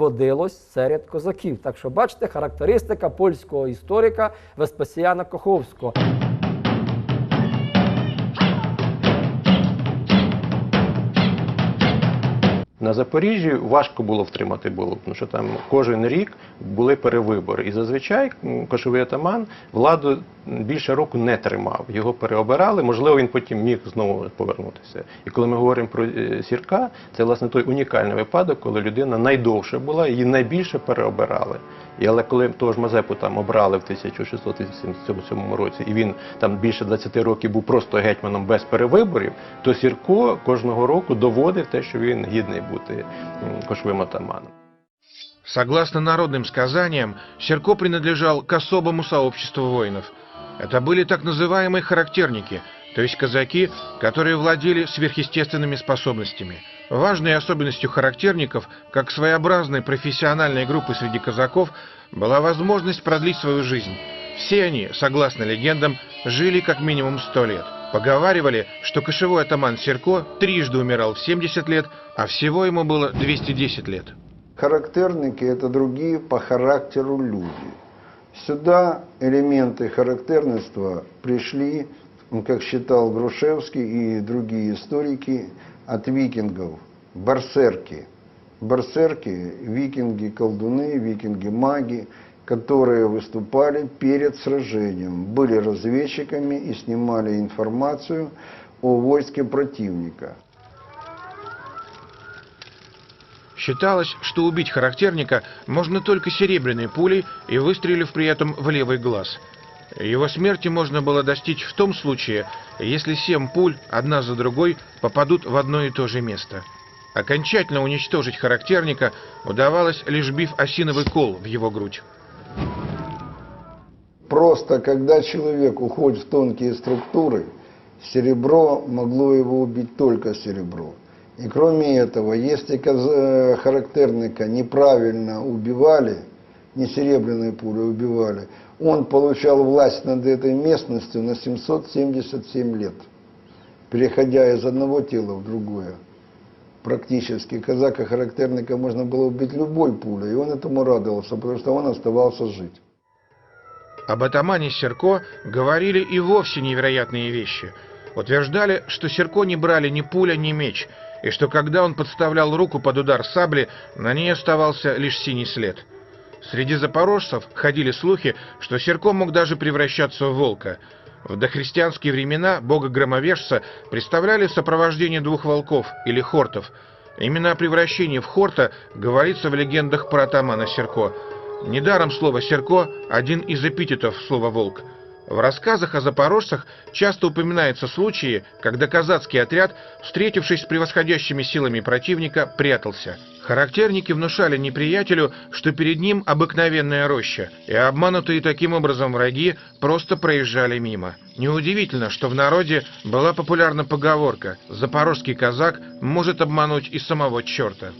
водилось серед козаків. Так що бачите, характеристика польського історика Веспасіяна Коховського. На Запоріжжі важко було втримати було, тому що там кожен рік були перевибори. І зазвичай кошовий атаман владу більше року не тримав. Його переобирали, можливо, він потім міг знову повернутися. І коли ми говоримо про е, сірка, це власне той унікальний випадок, коли людина найдовше була, її найбільше переобирали. І але коли того ж Мазепу там обрали в 1687 році, і він там більше 20 років був просто гетьманом без перевиборів, то Сірко кожного року доводив те, що він гідний бути м, кошовим атаманом. Согласно народным сказаниям, Серко принадлежал к особому сообществу воинов. Это были так называемые характерники, то есть казаки, которые владели сверхъестественными способностями. Важной особенностью характерников, как своеобразной профессиональной группы среди казаков, была возможность продлить свою жизнь. Все они, согласно легендам, жили как минимум 100 лет. Поговаривали, что кошевой атаман Серко трижды умирал в 70 лет, а всего ему было 210 лет. Характерники – это другие по характеру люди. Сюда элементы характерности пришли, ну, как считал Грушевский и другие историки, от викингов. Барсерки. Барсерки – викинги-колдуны, викинги-маги, которые выступали перед сражением, были разведчиками и снимали информацию о войске противника. Считалось, что убить характерника можно только серебряной пулей и выстрелив при этом в левый глаз. Его смерти можно было достичь в том случае, если семь пуль, одна за другой, попадут в одно и то же место. Окончательно уничтожить характерника удавалось, лишь бив осиновый кол в его грудь. Просто когда человек уходит в тонкие структуры, серебро могло его убить только серебро. И кроме этого, если э, характерника неправильно убивали, не серебряной пулей убивали, он получал власть над этой местностью на 777 лет, переходя из одного тела в другое. Практически казака характерника можно было убить любой пулей, и он этому радовался, потому что он оставался жить. Об атамане Серко говорили и вовсе невероятные вещи. Утверждали, что Серко не брали ни пуля, ни меч, и что когда он подставлял руку под удар сабли, на ней оставался лишь синий след. Среди запорожцев ходили слухи, что Серко мог даже превращаться в волка. В дохристианские времена бога-громовержца представляли в сопровождении двух волков, или хортов. Именно о превращении в хорта говорится в легендах про атамана Серко. Недаром слово «серко» – один из эпитетов слова «волк». В рассказах о запорожцах часто упоминаются случаи, когда казацкий отряд, встретившись с превосходящими силами противника, прятался. Характерники внушали неприятелю, что перед ним обыкновенная роща, и обманутые таким образом враги просто проезжали мимо. Неудивительно, что в народе была популярна поговорка «запорожский казак может обмануть и самого черта».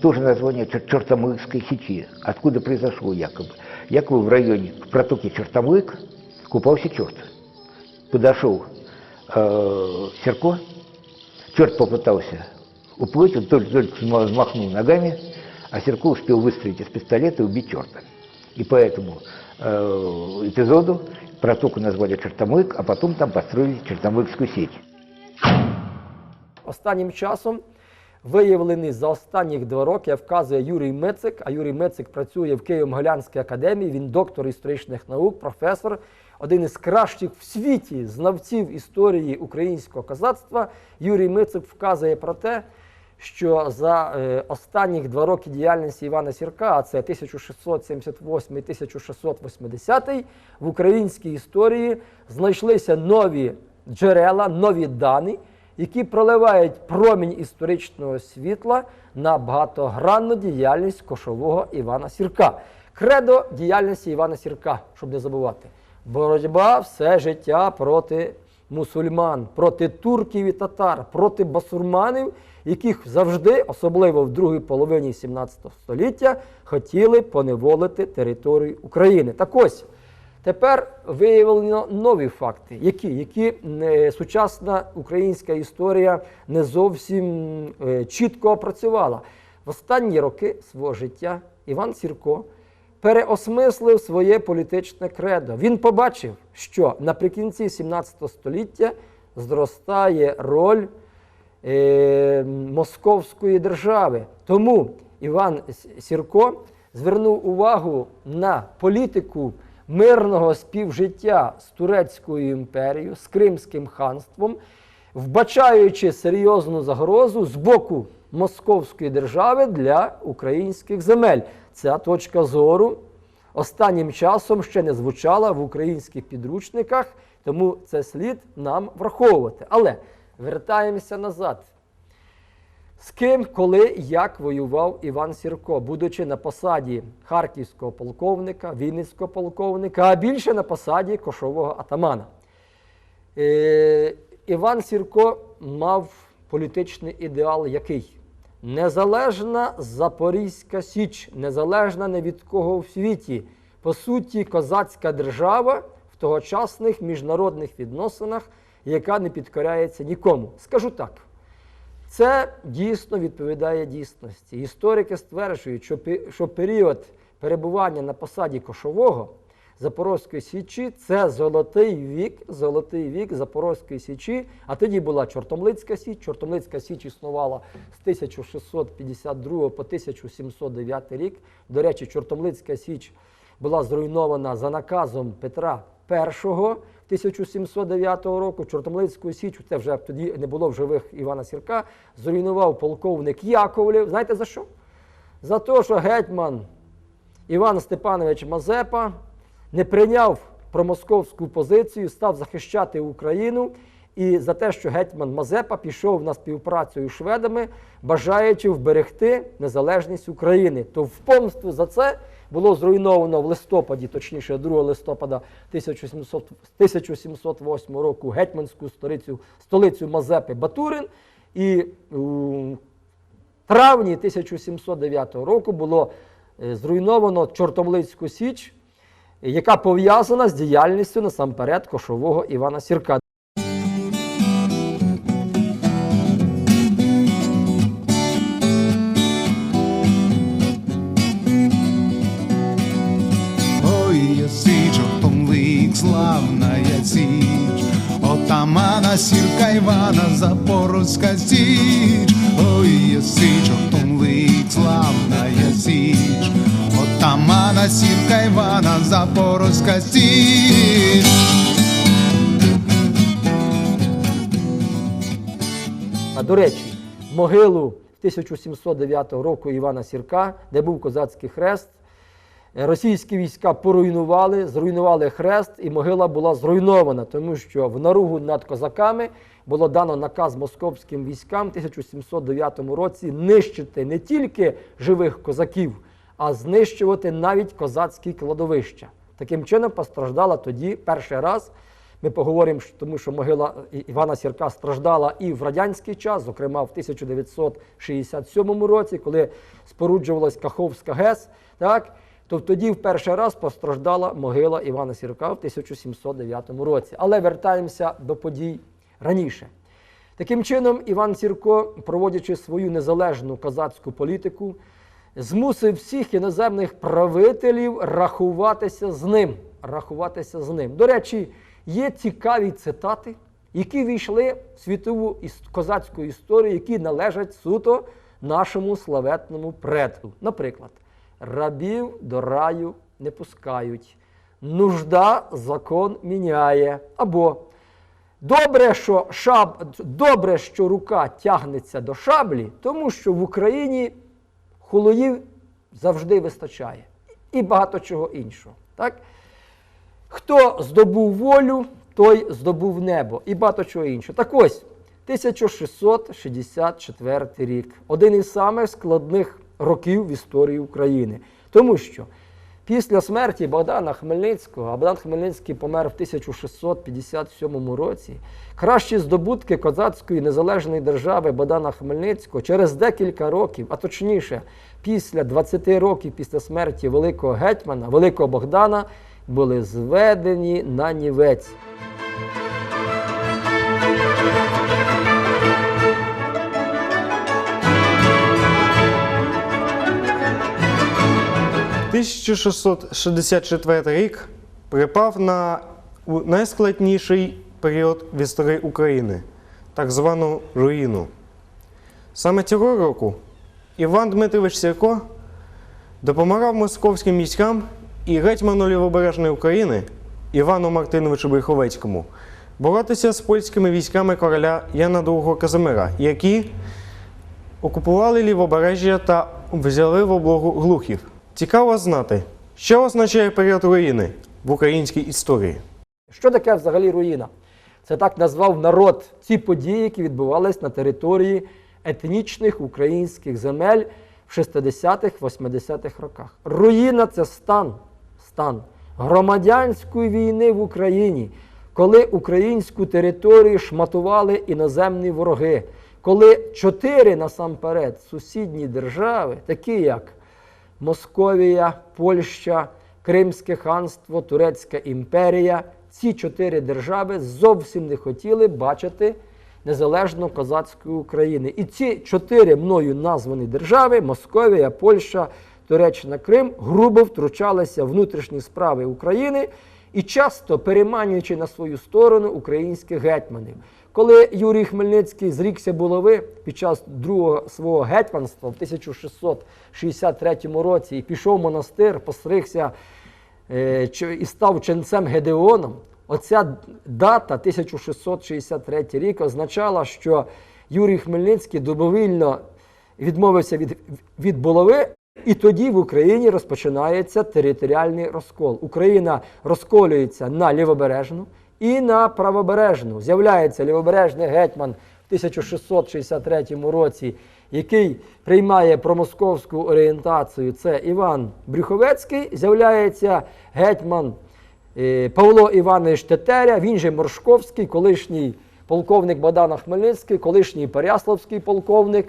Тоже название Чер- Чертомлыкской сечи. Откуда произошло якобы? Якобы в районе в протоке Чертомлык купался черт. Подошел э, Серко, черт попытался уплыть, он только, только взма- взмахнул ногами, а Серко успел выстрелить из пистолета и убить черта. И по этому э, эпизоду протоку назвали Чертомлык, а потом там построили Чертомлыкскую сеть. Останнім часом виявлений за останніх два роки, вказує Юрій Мицик, а Юрій Мицик працює в Києво-Могилянській академії, він доктор історичних наук, професор, один із кращих в світі знавців історії українського козацтва. Юрій Мицик вказує про те, що за е, останніх два роки діяльності Івана Сірка, а це 1678-1680, в українській історії знайшлися нові джерела, нові дані, які проливають промінь історичного світла на багатогранну діяльність кошового Івана Сірка. Кредо діяльності Івана Сірка, щоб не забувати. Боротьба все життя проти мусульман, проти турків і татар, проти басурманів, яких завжди, особливо в другій половині 17 століття, хотіли поневолити територію України. Так ось, Тепер виявлено нові факти, які, які е, сучасна українська історія не зовсім е, чітко опрацювала. В останні роки свого життя Іван Сірко переосмислив своє політичне кредо. Він побачив, що наприкінці 17 століття зростає роль е, московської держави. Тому Іван Сірко звернув увагу на політику мирного співжиття з Турецькою імперією, з Кримським ханством, вбачаючи серйозну загрозу з боку Московської держави для українських земель. Ця точка зору останнім часом ще не звучала в українських підручниках, тому це слід нам враховувати. Але вертаємося назад. З ким, коли, як воював Іван Сірко, будучи на посаді харківського полковника, вінницького полковника, а більше на посаді кошового атамана. Е, Іван Сірко мав політичний ідеал який? Незалежна Запорізька Січ, незалежна не від кого в світі. По суті, козацька держава в тогочасних міжнародних відносинах, яка не підкоряється нікому. Скажу так. Це дійсно відповідає дійсності. Історики стверджують, що, період перебування на посаді кошового Запорозької Січі це золотий вік, золотий вік Запорозької Січі. А тоді була Чортомлицька Січ. Чортомлицька Січ існувала з 1652 по 1709 рік. До речі, Чортомлицька Січ була зруйнована за наказом Петра 1709 року. Чортомлицьку Січ, це вже тоді не було в живих Івана Сірка, зруйнував полковник Яковлів. Знаєте за що? За те, що гетьман Іван Степанович Мазепа не прийняв промосковську позицію, став захищати Україну. І за те, що гетьман Мазепа пішов на співпрацю із шведами, бажаючи вберегти незалежність України, то в помсту за це було зруйновано в листопаді, точніше 2 листопада 1700 1708 року гетьманську столицю, столицю Мазепи Батурин. І у травні 1709 року було е, зруйновано Чортомлицьку Січ, яка пов'язана з діяльністю насамперед кошового Івана Сірка. Запорозька січ. Ой, сич, Ортомлик, славная січ, отамана Сірка Івана Запорозька січ. А до речі, могилу 1709 року Івана Сірка, де був козацький хрест, російські війська поруйнували, зруйнували хрест, і могила була зруйнована, тому що в наругу над козаками було дано наказ московським військам в 1709 році нищити не тільки живих козаків, а знищувати навіть козацькі кладовища. Таким чином постраждала тоді перший раз ми поговоримо, тому що могила Івана Сірка страждала і в радянський час, зокрема в 1967 році, коли споруджувалась Каховська ГЕС. Так? То тоді в перший раз постраждала могила Івана Сірка в 1709 році. Але вертаємося до подій раніше. Таким чином, Іван Сірко, проводячи свою незалежну козацьку політику, змусив всіх іноземних правителів рахуватися з ним. Рахуватися з ним. До речі, є цікаві цитати, які війшли в світову козацьку історію, які належать суто нашому славетному предку. Наприклад, рабів до раю не пускають, нужда закон міняє. Або Добре, що шаб... Добре, що рука тягнеться до шаблі, тому що в Україні холоїв завжди вистачає. І багато чого іншого. Так? Хто здобув волю, той здобув небо і багато чого іншого. Так ось, 1664 рік один із самих складних років в історії України. Тому що після смерті Богдана Хмельницького, а Богдан Хмельницький помер в 1657 році, кращі здобутки козацької незалежної держави Богдана Хмельницького через декілька років, а точніше, після 20 років після смерті великого гетьмана, великого Богдана, були зведені на нівець. 1664 рік припав на найскладніший період в історії України, так звану руїну. Саме цього року Іван Дмитрович Сірко допомагав московським військам і гетьману Лівобережної України Івану Мартиновичу Бреховецькому боротися з польськими військами короля Яна II Казимира, які окупували лівобережжя та взяли в облогу глухів. Цікаво знати, що означає період руїни в українській історії. Що таке взагалі руїна? Це так назвав народ ці події, які відбувались на території етнічних українських земель в 60-х-80-х роках. Руїна це стан, стан громадянської війни в Україні, коли українську територію шматували іноземні вороги, коли чотири насамперед сусідні держави, такі як Московія, Польща, Кримське ханство, Турецька імперія. Ці чотири держави зовсім не хотіли бачити незалежно козацької України. І ці чотири мною названі держави Московія, Польща, Туреччина, Крим грубо втручалися в внутрішні справи України і часто переманюючи на свою сторону українських гетьманів. Коли Юрій Хмельницький зрікся булави під час другого свого гетьманства в 1663 році і пішов в монастир, постригся е, і став ченцем Гедеоном, оця дата 1663 рік означала, що Юрій Хмельницький добровільно відмовився від, від булави, і тоді в Україні розпочинається територіальний розкол. Україна розколюється на лівобережну і на правобережну. З'являється лівобережний гетьман в 1663 році, який приймає промосковську орієнтацію. Це Іван Брюховецький. З'являється гетьман е, Павло Іванович Тетеря, він же Моршковський, колишній полковник Богдана Хмельницький, колишній Переяславський полковник,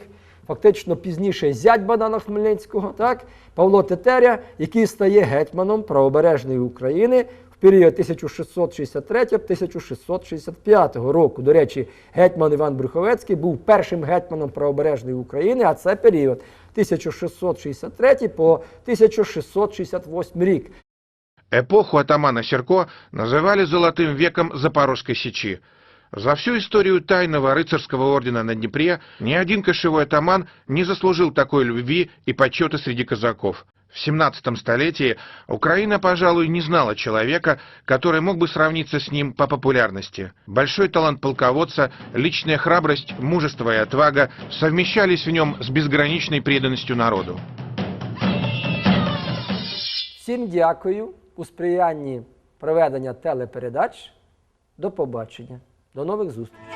фактично пізніше зять Богдана Хмельницького, так? Павло Тетеря, який стає гетьманом правобережної України в період 1663-1665 року. До речі, гетьман Іван Брюховецький був першим гетьманом правобережної України, а це період 1663 по 1668 рік. Эпоху атамана Серко называли «золотым веком Запорожской сечи». За всю историю тайного рыцарского ордена на Днепре ни один кошевой атаман не заслужил такой любви и почета среди казаков. В 17 столетии Украина, пожалуй, не знала человека, который мог бы сравниться с ним по популярности. Большой талант полководца, личная храбрость, мужество и отвага совмещались в нем с безграничной преданностью народу. Всім дякую у сприянні проведення телепередач. До побачення. До нових зустрічей.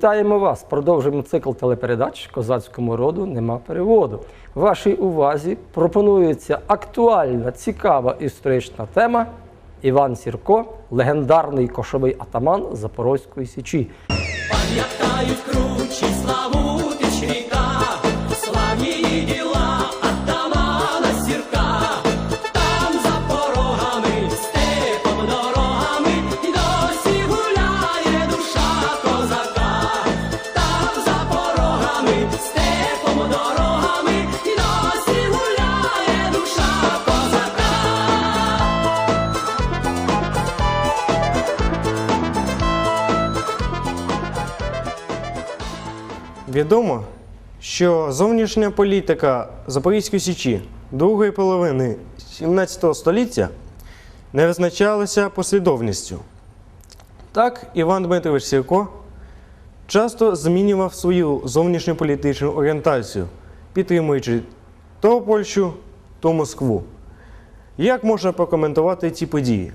Вітаємо вас! Продовжуємо цикл телепередач Козацькому роду нема переводу. Вашій увазі пропонується актуальна, цікава історична тема Іван Сірко, легендарний кошовий атаман Запорозької Січі. Пам'ятають кручі славутич Відомо, що зовнішня політика Запорізької Січі другої половини 17 століття не визначалася послідовністю. Так, Іван Дмитрович Сірко часто змінював свою зовнішньополітичну орієнтацію, підтримуючи то Польщу, то Москву. Як можна прокоментувати ці події?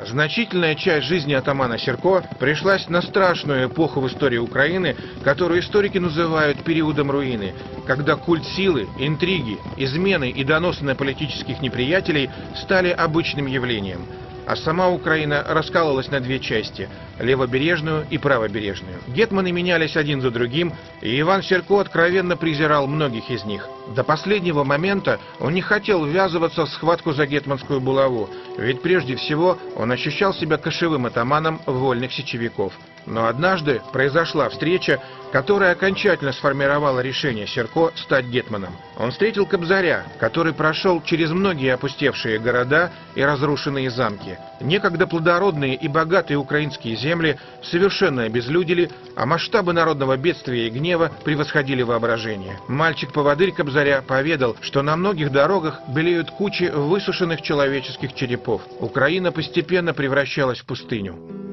Значительная часть жизни атамана Серко пришлась на страшную эпоху в истории Украины, которую историки называют периодом руины, когда культ силы, интриги, измены и доносы на политических неприятелей стали обычным явлением. А сама Украина раскалывалась на две части – левобережную и правобережную. Гетманы менялись один за другим, и Иван Серко откровенно презирал многих из них. До последнего момента он не хотел ввязываться в схватку за гетманскую булаву, ведь прежде всего он ощущал себя кошевым атаманом вольных сечевиков. Но однажды произошла встреча, которая окончательно сформировала решение Серко стать гетманом. Он встретил Кобзаря, который прошел через многие опустевшие города и разрушенные замки. Некогда плодородные и богатые украинские земли совершенно обезлюдили, а масштабы народного бедствия и гнева превосходили воображение. Мальчик-поводырь Кобзаря поведал, что на многих дорогах белеют кучи высушенных человеческих черепов. Украина постепенно превращалась в пустыню.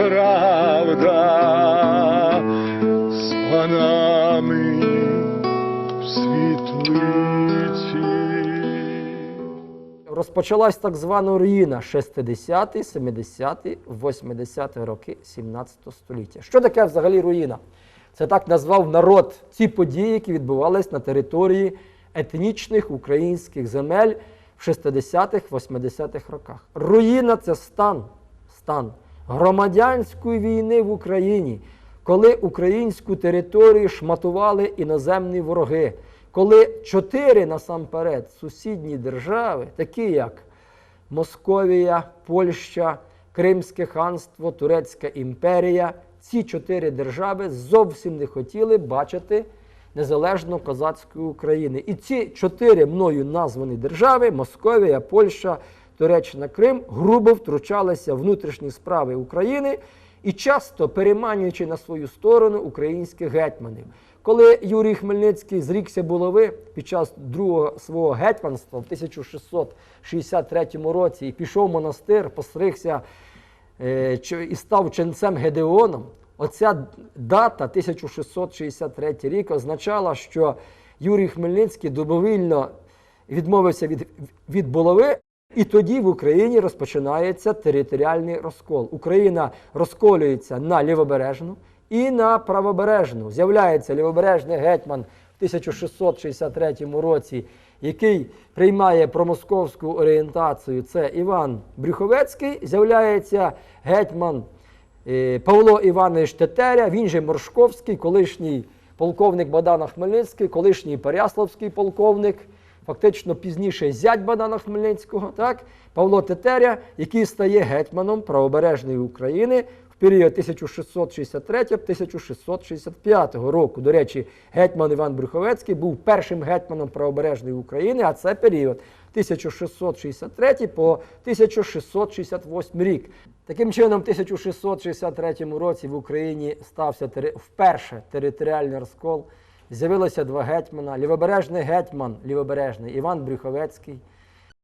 Неправда з панами в світлиці. Розпочалась так звана руїна 60-ті, 70-ті, 80-ті роки 17 століття. Що таке взагалі руїна? Це так назвав народ ці події, які відбувались на території етнічних українських земель в 60-х, 80-х роках. Руїна це стан, стан громадянської війни в Україні, коли українську територію шматували іноземні вороги, коли чотири насамперед сусідні держави, такі як Московія, Польща, Кримське ханство, Турецька імперія, ці чотири держави зовсім не хотіли бачити незалежно козацької України. І ці чотири мною названі держави Московія, Польща, Туреччина, Крим грубо втручалися в внутрішні справи України і часто переманюючи на свою сторону українських гетьманів. Коли Юрій Хмельницький зрікся булави під час другого свого гетьманства в 1663 році і пішов в монастир, постригся е, і став ченцем Гедеоном, оця дата 1663 рік означала, що Юрій Хмельницький добровільно відмовився від, від булави, і тоді в Україні розпочинається територіальний розкол. Україна розколюється на лівобережну і на правобережну. З'являється лівобережний гетьман в 1663 році, який приймає промосковську орієнтацію. Це Іван Брюховецький. З'являється гетьман е, Павло Іванович Тетеря, він же Моршковський, колишній полковник Богдана Хмельницький, колишній Переяславський полковник, фактично пізніше зять Богдана Хмельницького, так? Павло Тетеря, який стає гетьманом правобережної України в період 1663-1665 року. До речі, гетьман Іван Брюховецький був першим гетьманом правобережної України, а це період 1663 по 1668 рік. Таким чином, в 1663 році в Україні стався тери- вперше територіальний розкол. З'явилося два гетьмана. Лівобережний гетьман, лівобережний Іван Брюховецький